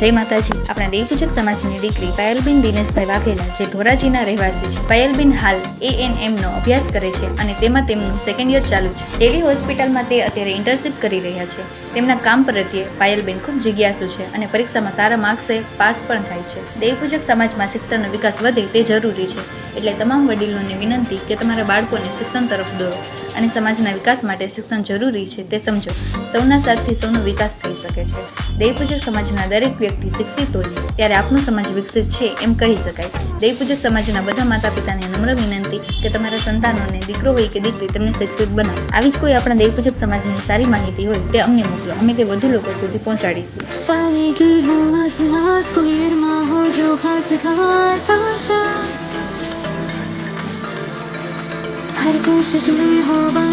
જય માતાજી. આપણા દેવપૂજક સમાજની દીકરી પાયલબેન દિનેશભાઈ વાઘેલા જે ધોરાજીના રહેવાસી છે. પાયલબેન હાલ એ એન એમનો અભ્યાસ કરે છે અને તેમાં તેમનું સેકન્ડ યર ચાલુ છે. ડેલી હોસ્પિટલમાં તે અત્યારે ઇન્ટર્નશીપ કરી રહ્યા છે. તેમના કામ પ્રત્યે પાયલબેન ખૂબ જિજ્ઞાસુ છે અને પરીક્ષામાં સારા માર્ક્સે પાસ પણ થાય છે. દેવપૂજક સમાજમાં શિક્ષણનો વિકાસ વધે તે જરૂરી છે. એટલે તમામ વડીલોને વિનંતી કે તમારા બાળકોને શિક્ષણ તરફ દોરો અને સમાજના વિકાસ માટે શિક્ષણ જરૂરી છે તે સમજો. સૌના સાથથી સૌનો વિકાસ થઈ શકે છે. દેવપૂજક સમાજના દરેક વ્યક્તિ શિક્ષિત હોય ત્યારે આપણો સમાજ વિકસિત છે એમ કહી શકાય. દેવપૂજક સમાજના બધા માતા પિતાને નમ્ર વિનંતી કે તમારા સંતાનોને દીકરો હોય કે દીકરી તેમને શિક્ષિત બનાવો. આવી જ કોઈ આપણા દેવપૂજક સમાજની સારી માહિતી હોય તે અમને મોકલો. અમે તે વધુ લોકો સુધી પહોંચાડીશું. પાણી هل كنت تجميع بعض